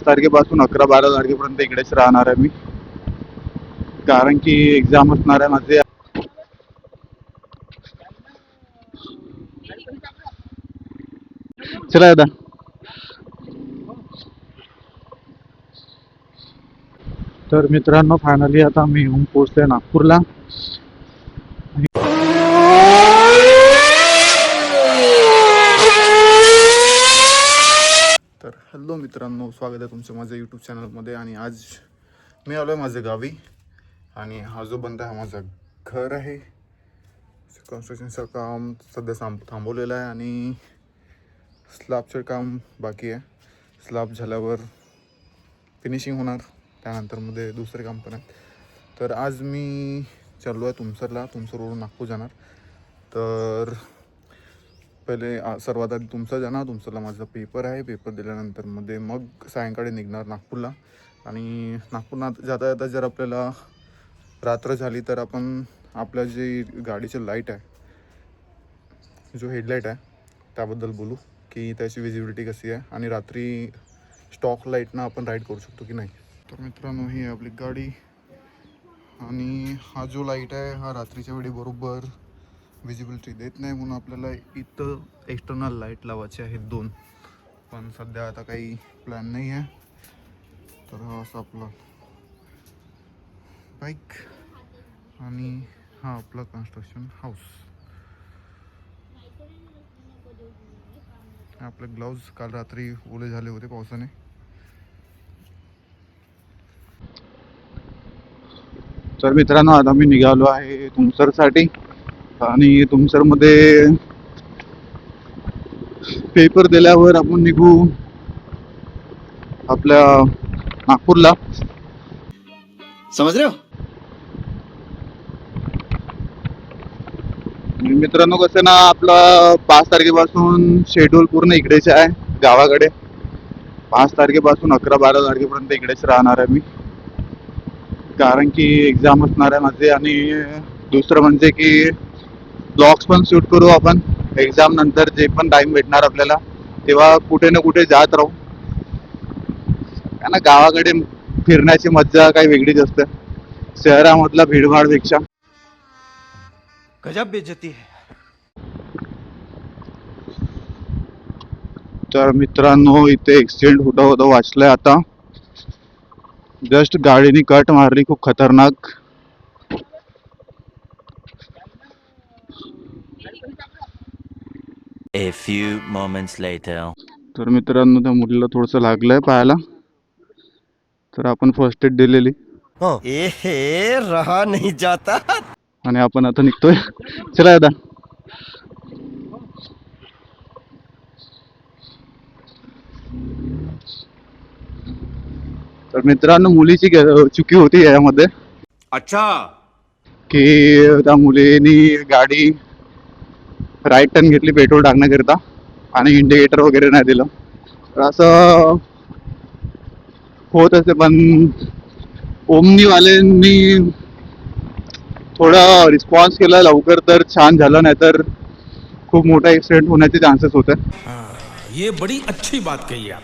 तारखेपासून अकरा बारा तारखेपर्यंत इकडेच राहणार आहे मी. कारण की एक्झाम असणार आहे माझे. चला दादा. तर मित्रांनो फायनली आता मी येऊन पोहोचले नागपूरला तर हॅलो मित्रांनो स्वागत आहे तुमचं माझ्या यूट्यूब चॅनलमध्ये आणि आज मी आलो आहे माझ्या गावी आणि हा जो बंद आहे हा माझा घर आहे. कन्स्ट्रक्शनचं काम सध्या थांब थांबवलेलं आहे आणि स्लॅबचं काम बाकी आहे. स्लॅब झाल्यावर फिनिशिंग होणार त्यानंतरमध्ये दुसरे काम पण आहेत. तर आज मी चाललो आहे तुमसरला तुमसरवरून नागपूर जाणार. तर पहिले सर्वात आधी तुमचा जाणार तुमचाला माझा पेपर आहे. पेपर दिल्यानंतरमध्ये मग सायंकाळी निघणार नागपूरला. आणि नागपूरला जाता जाता जर आपल्याला रात्र झाली तर आपण आपल्या जे गाडीचे लाइट आहे जो हेडलाईट आहे त्याबद्दल बोलू की त्याची विजिबिलिटी कशी आहे आणि रात्री स्टॉक लाईटनं आपण राईड करू शकतो की नाही. तर मित्रांनो ही आपली गाडी. आणि हा जो लाइट आहे हा रात्रीच्या वेळी बरोबर विजिबिलिटी देत नाही म्हणून आपल्याला इथं एक्सटर्नल लाइट लावायचे आहेत दोन. पण सध्या आता काही प्लॅन नाही आहे. तर हा असं आपला बाईक आणि हा आपला कन्स्ट्रक्शन हाऊस आपले ग्लाउज काल रात्री ओले झाले होते पावसाने. तर मित्रांनो आता मी निघालो आहे तुमसरसाठी. आणि तुमसरमध्ये पेपर दिल्यावर आपण निघू आपल्या नागपूरला. हो आणि मित्रांनो कसं ना आपलं पाच तारखेपासून शेड्यूल पूर्ण इकडेच आहे गावाकडे. पाच तारखेपासून अकरा बारा तारखेपर्यंत इकडेच राहणार आहे मी. कारण की एक्झाम असणार आहे माझे आणि दुसरं म्हणजे की ब्लॉग्स पण शूट करू आपण. एक्झाम नंतर जे पण टाइम भेटणार आपल्याला तेव्हा कुठे ना कुठे जात राहू. कारण गावाकडे फिरण्याची मज्जा काही वेगळीच असते. शहरामधला भीडभाडपेक्षा गजब बेइज्जती है. तर मित्रांनो इथे ऍक्सिडेंट होता होता वाचलंय आता. जस्ट गाडीने कट मारली खूप खतरनाक. A few moments later. तर मित्रांनो त्या मुलीला थोडंसं लागलंय पायाला तर आपण फर्स्ट एड दिलेली. ए रहा नहीं जाता. आणि आपण आता निघतोय. चला दादा तर मित्रांनो मुलीची गे- चुकी होती यामध्ये. अच्छा. की त्या मुलीनी गाडी राईट टर्न घेतली पेट्रोल टाकण्याकरिता आणि इंडिकेटर वगैरे नाही दिलं. तर असं होत असते पण ओमनीवाल्यांनी थोडा रिस्पॉन्स केला लवकर तर छान झालं नाही तर खूप मोठा एक्सिडेंट होण्याचे चान्सेस होते. ये बड़ी अच्छी बात कही आप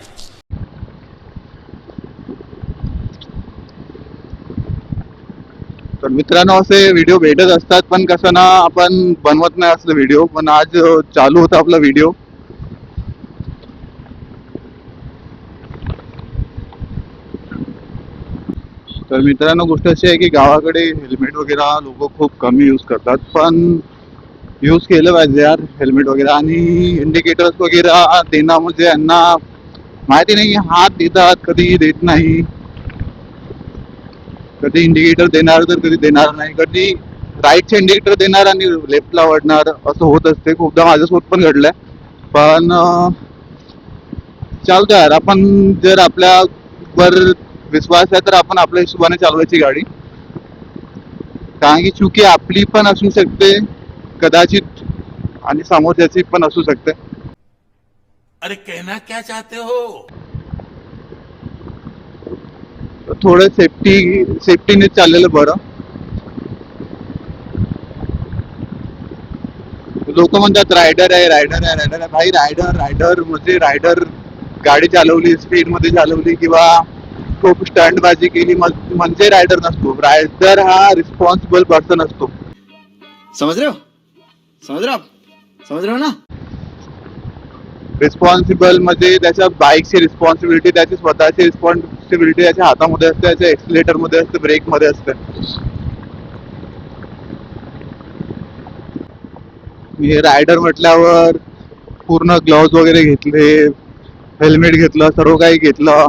तर मित्रांनो असे व्हिडिओ भेटत असतात पण कसं ना आपण बनवत नाही असलं व्हिडिओ पण आज चालू होता आपला व्हिडिओ तर मित्रांनो गोष्ट अशी आहे की गावाकडे हेल्मेट वगैरे लोक खूप कमी यूज करतात पण यूज केलं पाहिजे यार हेल्मेट वगैरे. आणि इंडिकेटर्स वगैरे देणं म्हणजे यांना माहिती नाही हात देतात कधी देत नाही. कधी इंडिकेटर देणार तर कधी देणार नाही. कधी राईटचे इंडिकेटर देणार आणि लेफ्टला वळणार असं होत असते. खूपदा माझ्यासोबत पण घडलंय. पण अं, चालतं यार आपण जर आपल्या वर विश्वास आहे तर आपण आपल्या हिशोबाने चालवायची गाडी. कारण की चुकी आपली पण असू शकते कदाचित आणि समोरच्याची पण असू शकते. अरे कहना क्या चाहते हो? थोडं सेफ्टी सेफ्टीने चाललेलं बरं. लोक म्हणतात रायडर आहे रायडर आहे रायडर आहे. भाई रायडर रायडर म्हणजे रायडर गाडी चालवली स्पीडमध्ये चालवली किंवा खूप स्टंटबाजी केली मग- म्हणजे रायडर नसतो. रायडर हा रिस्पॉन्सिबल पर्सन असतो. समज रहे समज रे समज रे रहे ना? रिस्पॉन्सिबल म्हणजे त्याच्या बाईकची रिस्पॉन्सिबिलिटी त्याची स्वतःची रिस्पॉन्सिबिलिटी त्याच्या हातामध्ये असते त्याच्या एक्सिलेटरमध्ये असते ब्रेकमध्ये असते. मी रायडर म्हटल्यावर पूर्ण ग्लव्ज वगैरे घेतले हेल्मेट घेतलं सर्व काही घेतलं.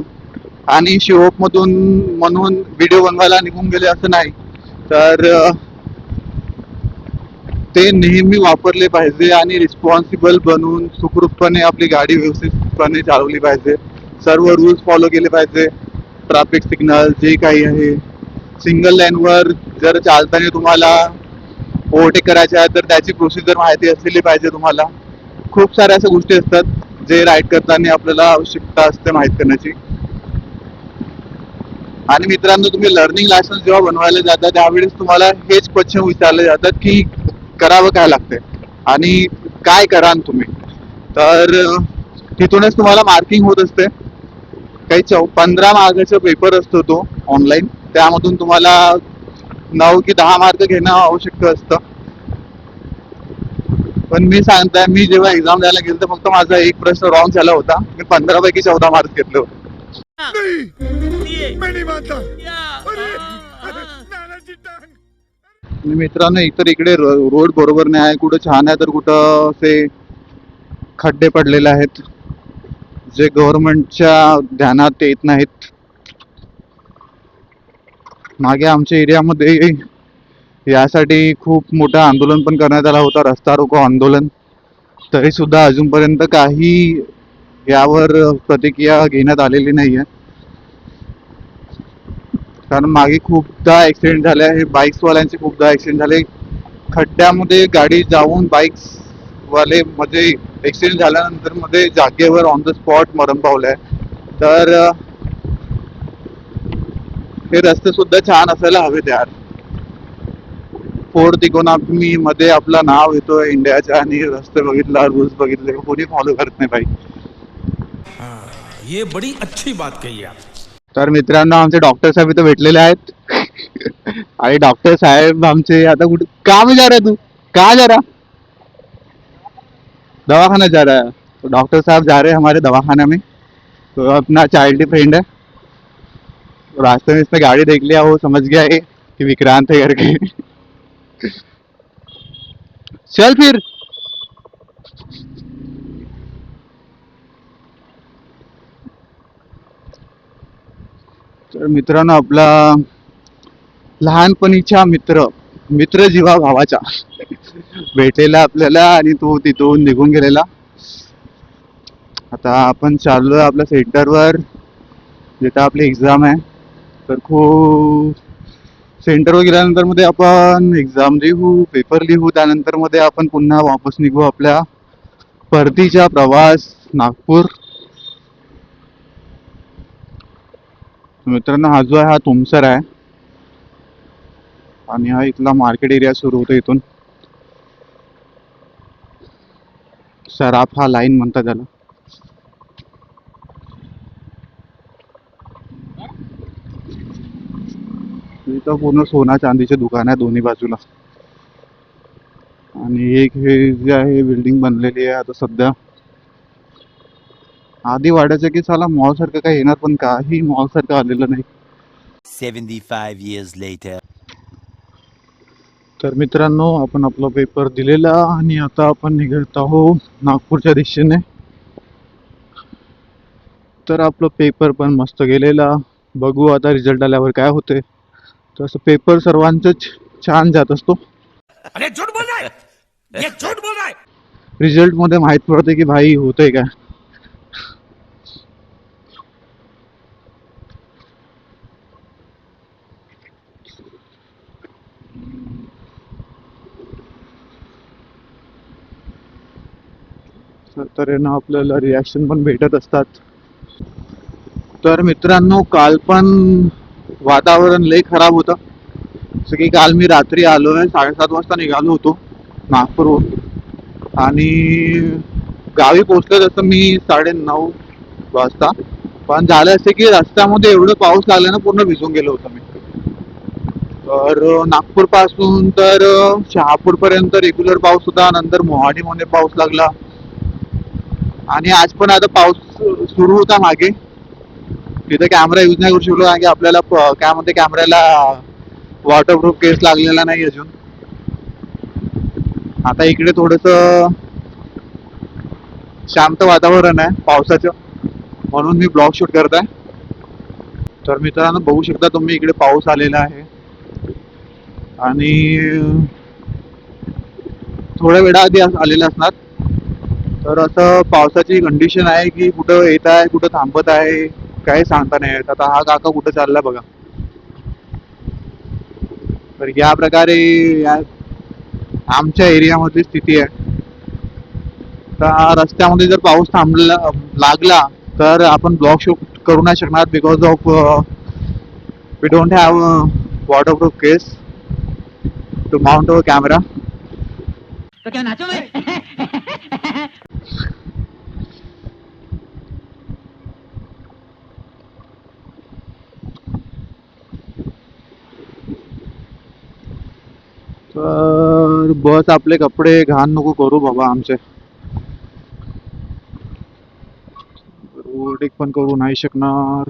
आणि शिवप मधून म्हणून व्हिडिओ बनवायला निघून गेले असं नाही. तर ते नेहमी वापरले पाहिजे आणि रिस्पॉन्सिबल बनून सुखरूपपणे आपली गाडी व्यवस्थितपणे चालवली पाहिजे. सर्व रूल्स फॉलो केले पाहिजे. ट्रॅफिक सिग्नल जे काही आहे सिंगल लाईनवर जर चालताना तुम्हाला ओव्हरटेक करायचे आहे तर त्याची प्रोसिजर माहिती असलेली पाहिजे तुम्हाला. खूप साऱ्या अशा गोष्टी असतात जे राईड करताना आपल्याला आवश्यकता असते माहीत करण्याची. आणि मित्रांनो तुम्ही लर्निंग लायसन्स जेव्हा बनवायला जाता त्यावेळेस तुम्हाला हेच क्वेश्चन विचारले जातात की करावं काय लागते आणि काय कराल तुम्ही? तर तिथूनच तुम्हाला मार्किंग होत असते. काही चौ पंधरा मार्काचा पेपर असतो तो ऑनलाईन त्यामधून तुम्हाला नऊ की दहा मार्क घेणं आवश्यक असतं. पण मी सांगताय मी जेव्हा एक्झाम द्यायला गेलो तर फक्त माझा एक प्रश्न रॉंग झाला होता. मी पंधरा पैकी चौदा मार्क घेतले होते. मित्रांनो एकतर इकडे रोड बरोबर नाही आहे कुठं छान आहे तर कुठं असे खड्डे पडलेले आहेत जे गव्हर्नमेंटच्या ध्यानात येत नाहीत. मागे आमच्या एरियामध्ये यासाठी खूप मोठं आंदोलन पण करण्यात आला होता रस्ता रोको आंदोलन. तरी सुद्धा अजूनपर्यंत काही यावर प्रतिक्रिया घेण्यात आलेली नाही आहे कारण मागे खूपदा ॲक्सिडेंट झाले आहे. बाईक्सवाल्यांचे खूपदा ऍक्सिडेंट झाले. खड्ड्यामध्ये गाडी जाऊन बाईक्स वाले म्हणजे ऍक्सिडेंट झाल्यानंतरमध्ये जागेवर ऑन द स्पॉट मरण पावले तर हे रस्ते सुद्धा छान असायला हवेत यार. फोर इकॉनॉमी मध्ये आपलं नाव येतोय इंडियाच्या आणि रस्ते बघितला रूल्स बघितले कोणी फॉलो करत नाही बाई. ये बड़ी अच्छी बात कही आप तर मित्रांनो आमचे डॉक्टर साहेब इथं भेटलेले आहेत. आणि डॉक्टर साहेब आमचे आता कुठे काम जा रहा है तू? कहाँ जा रहा दवाखाना जा रहा है तो डॉक्टर साहब जा रहे हैं हमारे दवाखाना में. तो अपना चाइल्ड फ्रेंड है. रास्ते में इसने गाड़ी देख लिया वो समझ गया है कि विक्रांत है करके चल फिर। तर मित्रांनो आपला लहानपणीच्या मित्र मित्र जीवा भावाचा भेटलेला आपल्याला आणि तो तिथून निघून गेलेला. आता आपण चाललो आपल्या सेंटरवर जिथं आपली एक्झाम आहे. तर खूप सेंटरवर गेल्यानंतरमध्ये आपण एक्झाम लिहू पेपर लिहू त्यानंतरमध्ये आपण पुन्हा वापस निघू आपल्या परतीचा प्रवास नागपूर. मित्रांनो हा जो आहे हा तुमसर आहे. आणि हा इथला मार्केट एरिया सुरू होतो इथून. सराफ हा लाईन म्हणतात त्याला. इथं पूर्ण सोना चांदीचे दुकान आहे दोन्ही बाजूला. आणि एक हे जे आहे बिल्डिंग बनलेली आहे आता सध्या. आधी वाटायचं की साला मॉल सारखं काही येणार पण काही मॉल सारखं आलेलं नाही. 75 years later. तर मित्रांनो आपण आपला पेपर दिलेला आणि आता आपण निघत आहोत नागपूरच्या दिशेने. तर आपलं पेपर पण मस्त गेलेला. बघू आता रिझल्ट आल्यावर काय होते तसं पेपर सर्वांचंच छान जात असतो. अरे झूठ बोल रहा ये झूठ बोल रहा रिझल्टमध्ये माहीत पडते की भाई होतंय काय. तऱ्हेनं आपल्याला रिॲक्शन पण भेटत असतात. तर मित्रांनो काल पण वातावरण लय खराब होतं. जसं की काल मी रात्री आलो आहे साडेसात वाजता निघालो होतो नागपूरहून आणि गावी पोचलं तसं मी साडे नऊ वाजता. पण झालं असं की रस्त्यामध्ये एवढं पाऊस लागल्यानं ना पूर्ण भिजून गेलो होतो मी. तर नागपूरपासून तर शहापूर पर्यंत रेग्युलर पाऊस होता नंतर मोहाडी मध्ये पाऊस लागला. आणि आज पण आता पाऊस सुरू होता मागे. तिथे कॅमेरा यूज नाही करू शकलो कारण की आपल्याला प- काय म्हणते कॅमेऱ्याला वॉटरप्रूफ केस लागलेला नाही अजून. आता इकडे थोडस शांत वातावरण आहे पावसाचं. म्हणून मी ब्लॉग शूट करत आहे तर मित्रांनो बघू शकता तुम्ही इकडे पाऊस आलेला आहे. आणि थोड्या वेळा आधी आलेला असणार. तर असं पावसाची कंडिशन आहे की कुठं येत आहे कुठं थांबत आहे काही सांगता नाही येत. आता हा काका कुठं चालला बघा. तर या प्रकारे या आमच्या एरियामधली स्थिती आहे. तर रस्त्यामध्ये जर पाऊस थांबला लागला तर आपण ब्लॉक शूट करू नाही शकणार because of we don't have waterproof case to mount our camera तर बस आपले कपडे घाण नको करू बाबा आमचे. ओव्हरटेक पण करू नाही शकणार.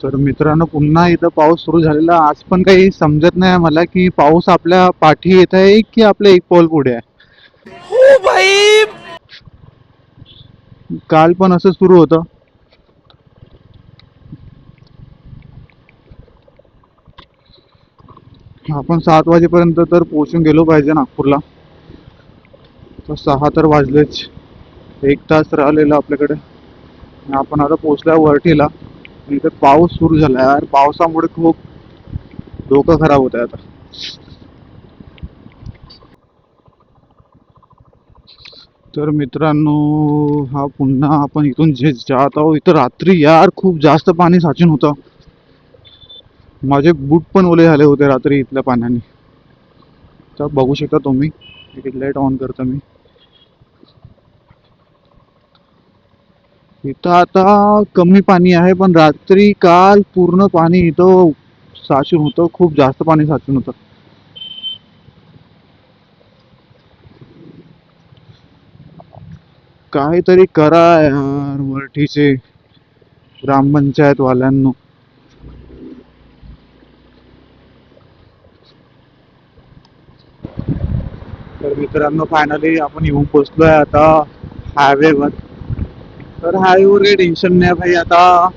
तर मित्रांनो पुन्हा इथं पाऊस सुरू झालेला. आज पण काही समजत नाही मला की पाऊस आपल्या पाठी येत आहे की आपल्या एक पोल पुढे आहे. भाई! काल पण असं सुरू होतं. आपण सात वाजेपर्यंत तर पोहोचून गेलो पाहिजे नागपूरला. तर सहा तर वाजलेच. एक तास राहिलेला आपल्याकडे. आपण आता पोचल्या वरटीला आणि इथे पाऊस सुरू झाला यार. पावसामुळे खूप डोकं खराब होत आहे आता. तर मित्रांनो हा पुन्हा आपण इथून जे जात आहोत इथं रात्री यार खूप जास्त पाणी साचून होतं. माझे बूट पण ओले झाले होते रात्री इथल्या पाण्याने. तर बघू शकता तुम्ही एक लाइट ऑन करतो मी. इथं आता कमी पाणी आहे पण रात्री काल पूर्ण पाणी इथं साचून होतं खूप जास्त पाणी साचून होतं. काहीतरी करा यार वरठीचे ग्रामपंचायत वाल्यांनो तर मित्रांनो फायनली आपण येऊन पोचलोय आता हायवेवर तर हायवेवर काही टेन्शन नाही भाई आता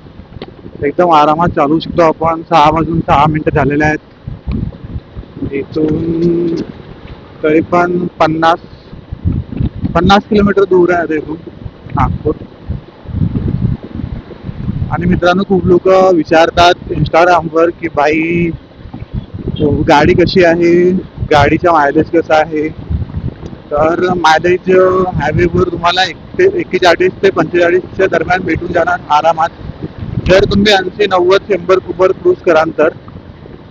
एकदम आरामात चालू शकतो आपण. सहा वाजून सहा मिनटं झालेले आहेत. इथून तरी पण पन्नास पन्नास किलोमीटर दूर आहे आता इथून नागपूर. आणि मित्रांनो खूप लोक विचारतात इंस्टाग्रामवर की भाई गाडी कशी आहे? गाडीचा मायलेज कसा आहे? तर मायलेज हायवेवर तुम्हाला एक ते एक्केचाळीस ते पंचेचाळीसच्या दरम्यान भेटून जाणार आरामात. जर तुम्ही ऐंशी नव्वद शंभर कुपर क्रूज कराल तर.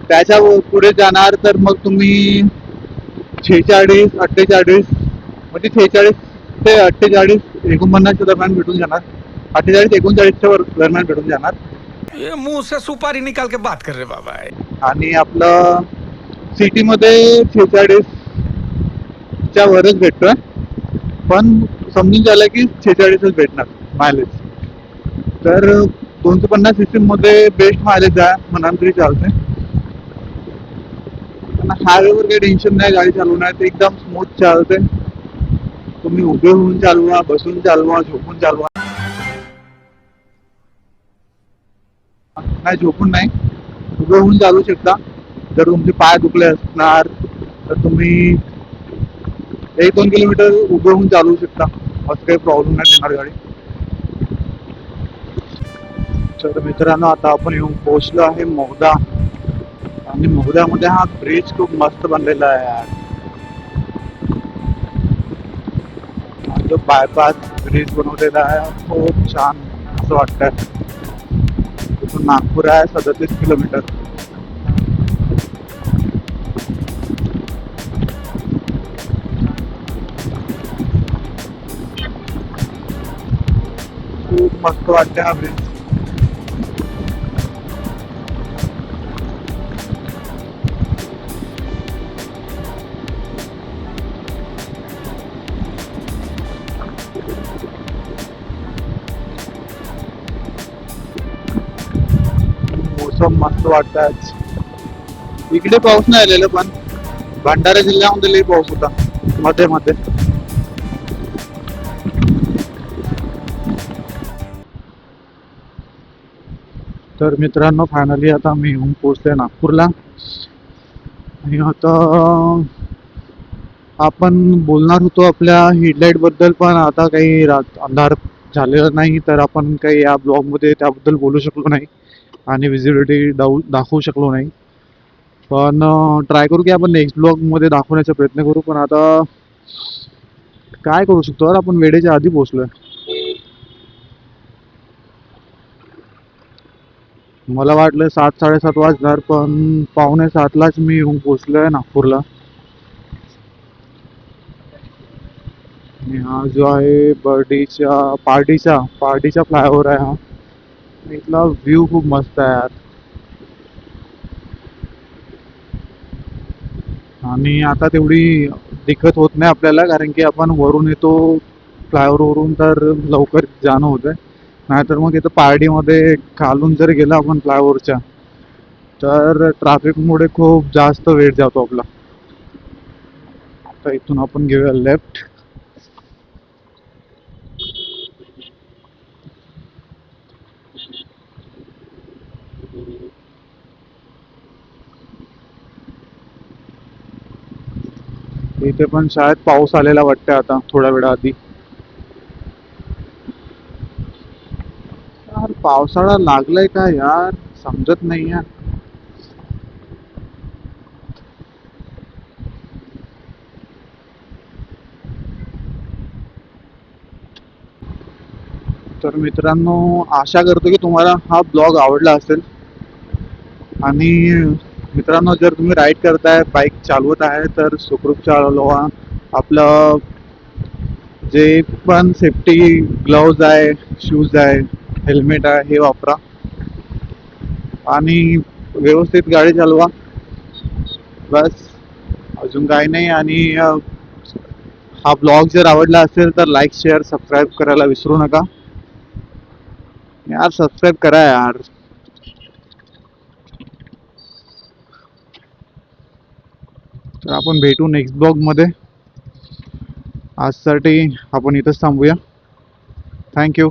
त्याच्या पुढे जाणार तर मग तुम्ही छेचाळीस अठ्ठेचाळीस म्हणजे छेचाळीस ते अठ्ठेचाळीस एकोणपन्नासच्या दरम्यान भेटून जाणार. अठ्ठेचाळीस एकोणचाळीसच्या दरम्यान भेटून जाणार. ये मुंह से सुपारी निकाल के बात कर रहे बाबा. आणि आपलं सिटीमध्ये छेचाळीस च्या वरच भेटतोय. पण समजून झालं की छेचाळीसच भेटणार मायलेज तर दोनशे पन्नास सिस्टीममध्ये बेस्ट मायलेज आहे म्हणाल तरी चालते हायवेवर काही टेन्शन नाही गाडी चालवण्यात एकदम स्मूथ चालते तुम्ही उभे होऊन चालवा बसून चालवा झोपून चालवा. नाही झोपून नाही. उभे होऊन चालू शकता. जर तुमचे पाय दुखले असणार तर तुम्ही एक दोन किलोमीटर उभे होऊन चालू शकता. असं काही प्रॉब्लेम नाही देणार गाडी. तर मित्रांनो आता आपण येऊन पोहोचलो आहे मोगदा आणि मोगद्यामध्ये हा ब्रिज खूप मस्त बनलेला आहे यार. जो बायपास ब्रिज बनवलेला आहे खूप छान असं वाटतंय. तिथून नागपूर आहे सदतीस किलोमीटर. मस्त वाटते हा ब्रिज मोसम मस्त वाटत इकडे पाऊस नाही आलेला पण भंडारा जिल्ह्यामध्ये लई पाऊस होता. मध्ये मध्ये. तर मित्रांनो फायनली आता मी येऊन पोचले नागपूरला. आणि आता आपण बोलणार होतो आपल्या हेडलाईटबद्दल पण आता काही रात अंधार झालेला नाही तर आपण काही या ब्लॉगमध्ये त्याबद्दल बोलू शकलो नाही आणि विजिबिलिटी दाऊ दाखवू शकलो नाही. पण ट्राय करू की आपण नेक्स्ट ब्लॉगमध्ये दाखवण्याचा प्रयत्न करू पण आता काय करू शकतो? यार आपण वेळेच्या आधी पोचलोय मला वाटलं सात साडेसात वाजणार पण पावणे सातलाच मी येऊन पोचलोय नागपूरला. आणि हा जो आहे बर्डीच्या पार्टीचा पार्टीचा फ्लायओव्हर आहे हा. इथला व्ह्यू खूप मस्त आहे यार. आणि आता तेवढी दिक्कत होत नाही आपल्याला कारण की आपण वरून येतो फ्लायओव्हरवरून तर लवकर जाणं होतंय. नाहीतर मग इथं पारडीमध्ये खालून जर गेलं आपण फ्लायओव्हरच्या तर ट्रॅफिकमुळे खूप जास्त वेळ जातो आपला. आता इथून आपण घेऊया लेफ्ट. इथे पण शाळेत पाऊस आलेला वाटतं आता थोड्या वेळा आधी यार पावसाळा लागलाय का यार? समजत नाही यार. तर मित्रांनो आशा करतो की तुम्हाला हा ब्लॉग आवडला असेल. आणि मित्रांनो जर तुम्ही राईड करताय बाईक चालवत आहे तर सुखरूप चालवा. आपलं जे पण सेफ्टी ग्लव्ज आहे शूज आहे हेल्मेट आहे हे वापरा. आणि व्यवस्थित गाडी चालवा. बस. अजून काही नाही आणि हा ब्लॉग जर आवडला असेल तर लाईक शेअर सबस्क्राईब करायला विसरू नका. यार सबस्क्राईब करा यार. तर आपण भेटू नेक्स्ट ब्लॉगमध्ये आजसाठी आपण इथंच थांबूया. थँक्यू